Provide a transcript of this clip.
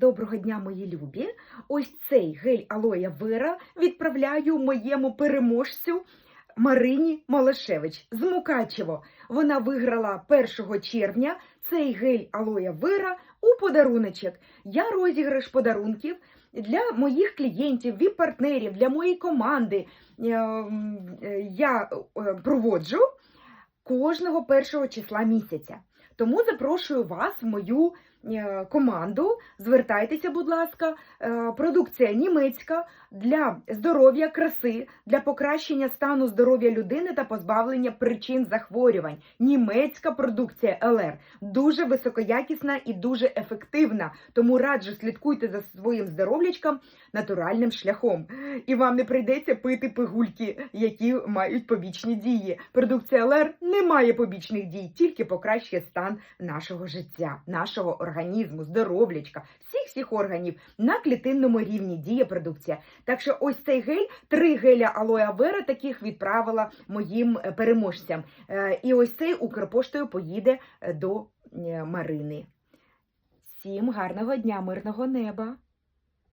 Доброго дня, мої любі! Ось цей гель алоя вера відправляю моєму переможцю Марині Малашевич з Мукачево. Вона виграла 1 червня цей гель алоя вера у подаруночок. Я розіграш подарунків для моїх клієнтів, віп-партнерів, для моєї команди. Е, м, е, Я е, проводжу кожного першого числа місяця. Тому запрошую вас в мою команду. Звертайтеся, будь ласка. Е, Продукція німецька для здоров'я, краси, для покращення стану здоров'я людини та позбавлення причин захворювань. Німецька продукція ЛР дуже високоякісна і дуже ефективна. Тому раджу слідкуйте за своїм здоров'ячком натуральним шляхом. І вам не прийдеться пити пигульки, які мають побічні дії. Продукція ЛР не має побічних дій, тільки покращує стан нашого життя, нашого організму, здоров'ячка, всіх всіх органів на клітинному рівні діє продукція. Так що ось цей гель, три геля алоя вера таких відправила моїм е, переможцям. Е, І ось цей Укрпоштою поїде е, до Марини. Всім гарного дня, мирного неба!